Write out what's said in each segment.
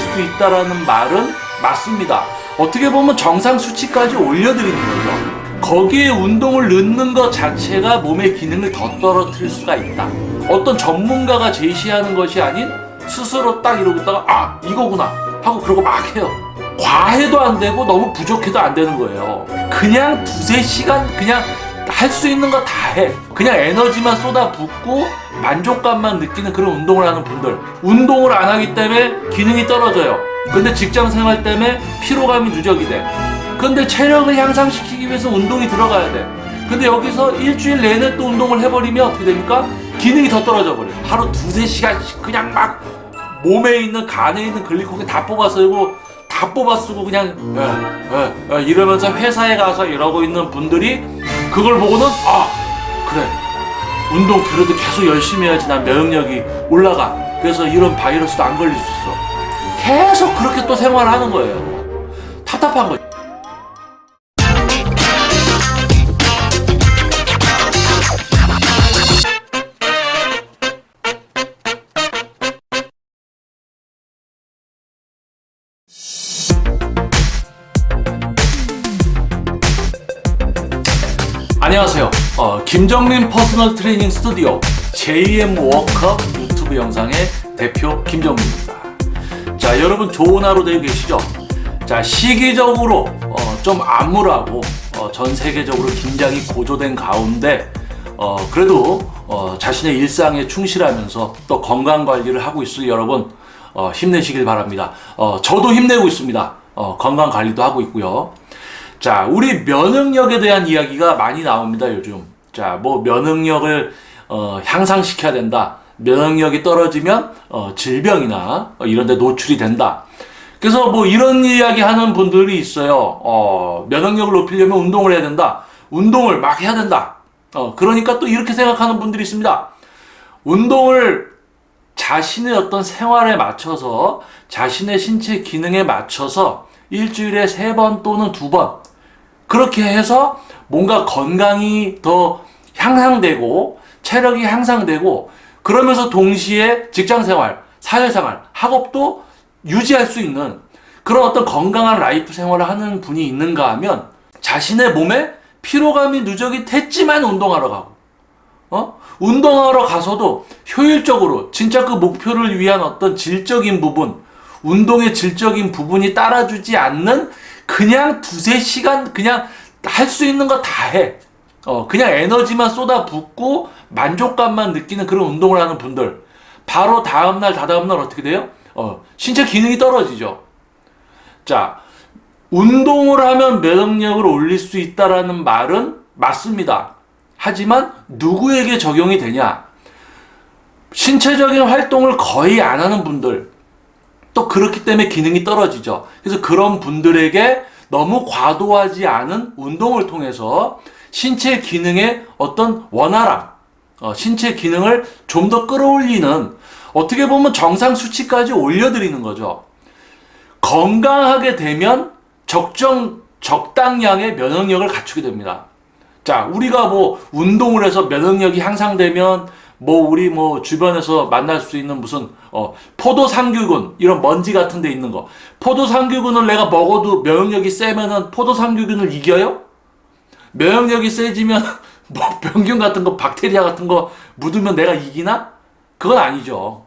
수 있다라는 말은 맞습니다. 어떻게 보면 정상 수치까지 올려드리는 거죠. 거기에 운동을 넣는 것 자체가 몸의 기능을 더 떨어뜨릴 수가 있다. 어떤 전문가가 제시하는 것이 아닌 스스로 딱 이러고 있다가 아 이거구나 하고 그러고 막 해요. 과해도 안 되고 너무 부족해도 안 되는 거예요. 그냥 두세 시간 그냥 할 수 있는 거 다 해. 그냥 에너지만 쏟아붓고 만족감만 느끼는 그런 운동을 하는 분들. 운동을 안 하기 때문에 기능이 떨어져요. 근데 직장 생활 때문에 피로감이 누적이 돼. 근데 체력을 향상시키기 위해서 운동이 들어가야 돼. 근데 여기서 일주일 내내 또 운동을 해버리면 어떻게 됩니까? 기능이 더 떨어져 버려요. 하루 두세 시간씩 그냥 막 몸에 있는 간에 있는 글리코겐 다 뽑아 쓰고 다 뽑아 쓰고 그냥 에, 에, 에 이러면서 회사에 가서 이러고 있는 분들이 그걸 보고는 아 그래. 운동 그래도 계속 열심히 해야지 난 면역력이 올라가. 그래서 이런 바이러스도 안 걸릴 수 있어. 계속 그렇게 또 생활하는 거예요. 답답한 거죠 안녕하세요. 어, 김정민 퍼스널 트레이닝 스튜디오 JM 워크업 유튜브 영상의 대표 김정민입니다. 자, 여러분 좋은 하루 되고 계시죠? 자, 시기적으로 어, 좀 암울하고 어, 전 세계적으로 긴장이 고조된 가운데 어, 그래도 어, 자신의 일상에 충실하면서 또 건강 관리를 하고 있을 여러분 어, 힘내시길 바랍니다. 어, 저도 힘내고 있습니다. 어, 건강 관리도 하고 있고요. 자, 우리 면역력에 대한 이야기가 많이 나옵니다, 요즘. 자, 뭐 면역력을 어, 향상시켜야 된다. 면역력이 떨어지면 어, 질병이나 어, 이런 데 노출이 된다. 그래서 뭐 이런 이야기 하는 분들이 있어요. 어, 면역력을 높이려면 운동을 해야 된다. 운동을 막 해야 된다. 어, 그러니까 또 이렇게 생각하는 분들이 있습니다. 운동을 자신의 어떤 생활에 맞춰서 자신의 신체 기능에 맞춰서 일주일에 세 번 또는 두 번 그렇게 해서 뭔가 건강이 더 향상되고 체력이 향상되고 그러면서 동시에 직장 생활, 사회 생활, 학업도 유지할 수 있는 그런 어떤 건강한 라이프 생활을 하는 분이 있는가 하면 자신의 몸에 피로감이 누적이 됐지만 운동하러 가고 어? 운동하러 가서도 효율적으로 진짜 그 목표를 위한 어떤 질적인 부분, 운동의 질적인 부분이 따라주지 않는 그냥 두세 시간 그냥 할 수 있는 거 다 해. 어, 그냥 에너지만 쏟아붓고 만족감만 느끼는 그런 운동을 하는 분들. 바로 다음날, 다다음날 어떻게 돼요? 어, 신체 기능이 떨어지죠. 자, 운동을 하면 면역력을 올릴 수 있다라는 말은 맞습니다. 하지만 누구에게 적용이 되냐? 신체적인 활동을 거의 안 하는 분들, 또 그렇기 때문에 기능이 떨어지죠. 그래서 그런 분들에게 너무 과도하지 않은 운동을 통해서 신체 기능의 어떤 원활함, 어, 신체 기능을 좀 더 끌어올리는 어떻게 보면 정상 수치까지 올려드리는 거죠. 건강하게 되면 적정 적당량의 면역력을 갖추게 됩니다. 자, 우리가 뭐 운동을 해서 면역력이 향상되면 뭐 우리 뭐 주변에서 만날 수 있는 무슨 어 포도상규균 이런 먼지 같은 데 있는 거 포도상규균을 내가 먹어도 면역력이 세면은 포도상규균을 이겨요? 면역력이 세지면 뭐 병균 같은 거 박테리아 같은 거 묻으면 내가 이기나? 그건 아니죠.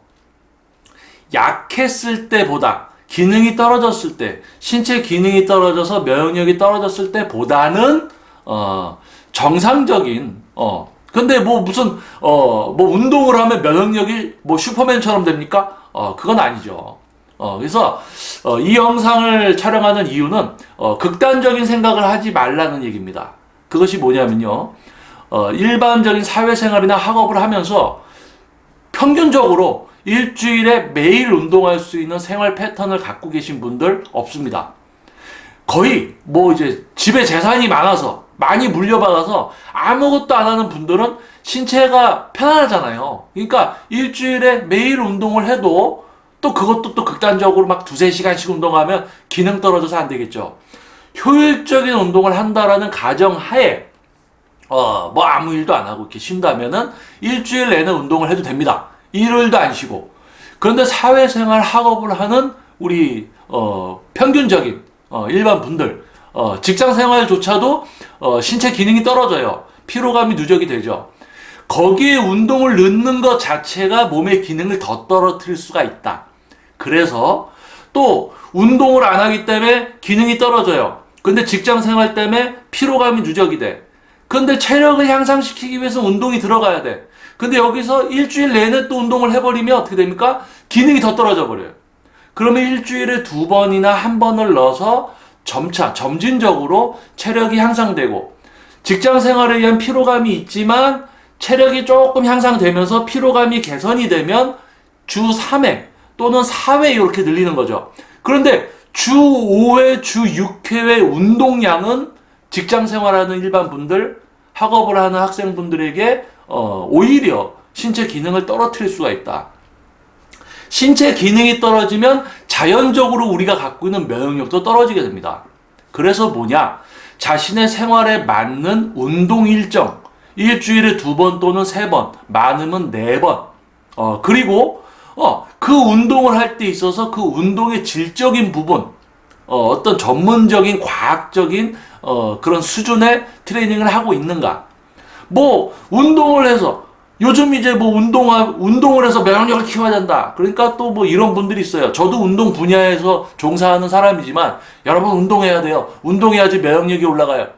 약했을 때보다 기능이 떨어졌을 때 신체 기능이 떨어져서 면역력이 떨어졌을 때보다는 어 정상적인 어 근데 뭐 무슨 어 뭐 운동을 하면 면역력이 뭐 슈퍼맨처럼 됩니까? 어 그건 아니죠. 어 그래서 어, 이 영상을 촬영하는 이유는 어, 극단적인 생각을 하지 말라는 얘기입니다. 그것이 뭐냐면요. 어, 일반적인 사회생활이나 학업을 하면서 평균적으로 일주일에 매일 운동할 수 있는 생활 패턴을 갖고 계신 분들 없습니다. 거의 뭐 이제 집에 재산이 많아서 많이 물려받아서 아무것도 안 하는 분들은 신체가 편안하잖아요. 그러니까 일주일에 매일 운동을 해도 또 그것도 또 극단적으로 막 두세 시간씩 운동하면 기능 떨어져서 안 되겠죠. 효율적인 운동을 한다라는 가정 하에 어, 뭐 아무 일도 안 하고 이렇게 쉰다면은 일주일 내내 운동을 해도 됩니다. 일요일도 안 쉬고. 그런데 사회생활 학업을 하는 우리 어, 평균적인 어, 일반 분들 어, 직장 생활조차도 어, 신체 기능이 떨어져요. 피로감이 누적이 되죠. 거기에 운동을 넣는 것 자체가 몸의 기능을 더 떨어뜨릴 수가 있다. 그래서 또 운동을 안 하기 때문에 기능이 떨어져요. 근데 직장 생활 때문에 피로감이 누적이 돼. 근데 체력을 향상시키기 위해서 운동이 들어가야 돼. 근데 여기서 일주일 내내 또 운동을 해버리면 어떻게 됩니까? 기능이 더 떨어져 버려요. 그러면 일주일에 두 번이나 한 번을 넣어서 점차, 점진적으로 체력이 향상되고 직장 생활에 의한 피로감이 있지만 체력이 조금 향상되면서 피로감이 개선이 되면 주 3회 또는 4회 이렇게 늘리는 거죠. 그런데 주 5회, 주 6회의 운동량은 직장 생활하는 일반 분들, 학업을 하는 학생분들에게 어, 오히려 신체 기능을 떨어뜨릴 수가 있다. 신체 기능이 떨어지면 자연적으로 우리가 갖고 있는 면역력도 떨어지게 됩니다. 그래서 뭐냐? 자신의 생활에 맞는 운동 일정, 일주일에 두 번 또는 세 번, 많으면 네 번. 어, 그리고, 어, 그 운동을 할 때 있어서 그 운동의 질적인 부분, 어, 어떤 전문적인 과학적인, 어, 그런 수준의 트레이닝을 하고 있는가. 뭐, 운동을 해서, 요즘 이제 뭐 운동, 운동을 해서 면역력을 키워야 된다. 그러니까 또 뭐 이런 분들이 있어요. 저도 운동 분야에서 종사하는 사람이지만, 여러분 운동해야 돼요. 운동해야지 면역력이 올라가요.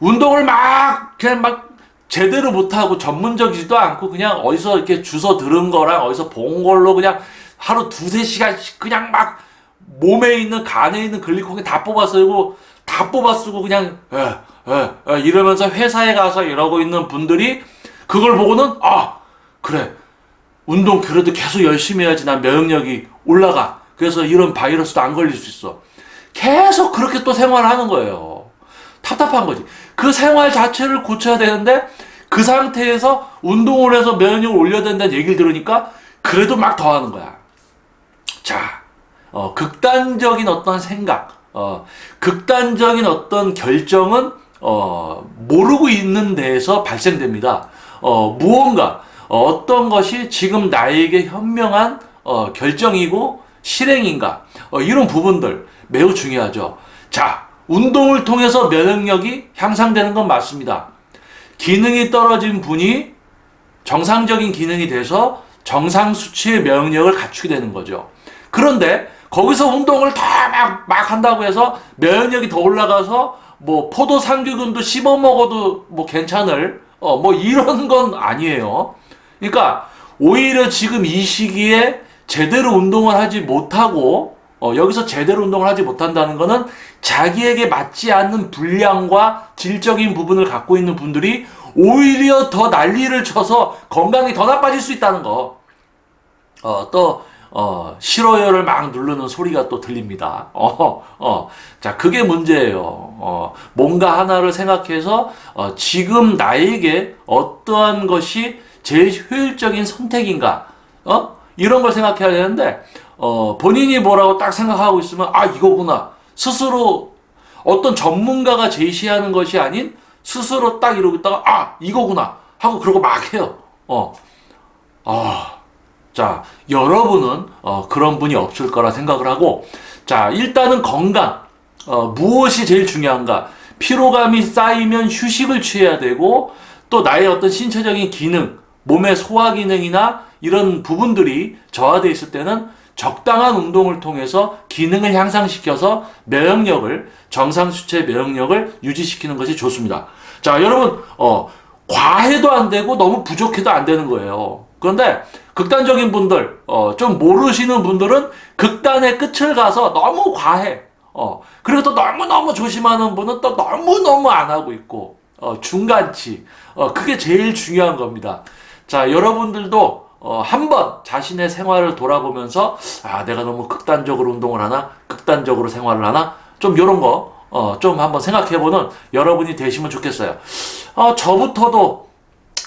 운동을 막 그냥 막 제대로 못하고 전문적이지도 않고 그냥 어디서 이렇게 주워 들은 거랑 어디서 본 걸로 그냥 하루 두세 시간씩 그냥 막 몸에 있는 간에 있는 글리코겐 다 뽑아 쓰고 다 뽑아 쓰고 그냥 에, 에, 에, 이러면서 회사에 가서 이러고 있는 분들이 그걸 보고는 아 그래 운동 그래도 계속 열심히 해야지 난 면역력이 올라가 그래서 이런 바이러스도 안 걸릴 수 있어 계속 그렇게 또 생활하는 거예요 답답한 거지. 그 생활 자체를 고쳐야 되는데 그 상태에서 운동을 해서 면역력을 올려야 된다는 얘기를 들으니까 그래도 막 더 하는 거야. 자, 어, 극단적인 어떤 생각, 어, 극단적인 어떤 결정은 어, 모르고 있는 데에서 발생됩니다. 어, 무언가 어 떤 것이 지금 나에게 현명한 어, 결정이고 실행인가 어, 이런 부분들 매우 중요하죠. 자, 운동을 통해서 면역력이 향상되는 건 맞습니다. 기능이 떨어진 분이 정상적인 기능이 돼서 정상 수치의 면역력을 갖추게 되는 거죠. 그런데 거기서 운동을 다 막 막 한다고 해서 면역력이 더 올라가서 뭐 포도 상규균도 씹어 먹어도 뭐 괜찮을 어 뭐 이런 건 아니에요. 그러니까 오히려 지금 이 시기에 제대로 운동을 하지 못하고 어, 여기서 제대로 운동을 하지 못한다는 것은 자기에게 맞지 않는 분량과 질적인 부분을 갖고 있는 분들이 오히려 더 난리를 쳐서 건강이 더 나빠질 수 있다는 거. 어, 또, 어, 싫어요를 막 누르는 소리가 또 들립니다. 어, 어. 자, 그게 문제예요. 어, 뭔가 하나를 생각해서, 어, 지금 나에게 어떠한 것이 제일 효율적인 선택인가, 어? 이런 걸 생각해야 되는데, 어, 본인이 뭐라고 딱 생각하고 있으면, 아, 이거구나. 스스로 어떤 전문가가 제시하는 것이 아닌 스스로 딱 이러고 있다가, 아, 이거구나. 하고 그러고 막 해요. 어. 아. 자, 여러분은, 어, 그런 분이 없을 거라 생각을 하고, 자, 일단은 건강. 어, 무엇이 제일 중요한가? 피로감이 쌓이면 휴식을 취해야 되고, 또 나의 어떤 신체적인 기능, 몸의 소화 기능이나 이런 부분들이 저하되어 있을 때는 적당한 운동을 통해서 기능을 향상시켜서 면역력을 정상 수치의 면역력을 유지시키는 것이 좋습니다. 자, 여러분 어 과해도 안 되고 너무 부족해도 안 되는 거예요. 그런데 극단적인 분들 어, 좀 모르시는 분들은 극단의 끝을 가서 너무 과해. 어, 그리고 또 너무너무 조심하는 분은 또 너무너무 안 하고 있고 어, 중간치. 어, 그게 제일 중요한 겁니다. 자, 여러분들도 어, 한번 자신의 생활을 돌아보면서 아 내가 너무 극단적으로 운동을 하나 극단적으로 생활을 하나 좀 이런 거 어, 좀 한번 생각해보는 여러분이 되시면 좋겠어요. 어, 저부터도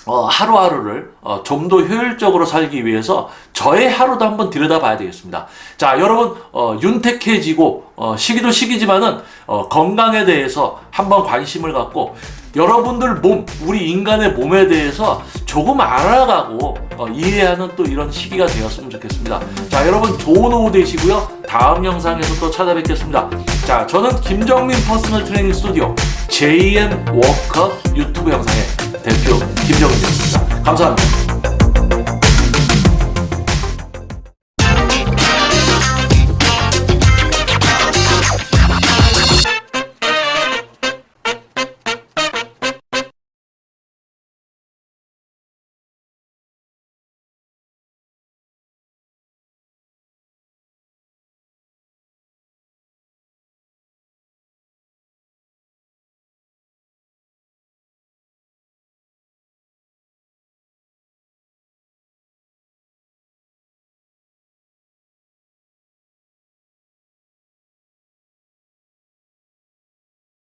어, 하루하루를 어, 좀 더 효율적으로 살기 위해서 저의 하루도 한번 들여다봐야 되겠습니다. 자, 여러분 어, 윤택해지고 어, 시기도 시기지만은 어, 건강에 대해서 한번 관심을 갖고 여러분들 몸, 우리 인간의 몸에 대해서 조금 알아가고 어, 이해하는 또 이런 시기가 되었으면 좋겠습니다. 자, 여러분 좋은 오후 되시고요. 다음 영상에서 또 찾아뵙겠습니다. 자, 저는 김정민 퍼스널 트레이닝 스튜디오 JM 워커 유튜브 영상의 대표 김정민이었습니다. 감사합니다.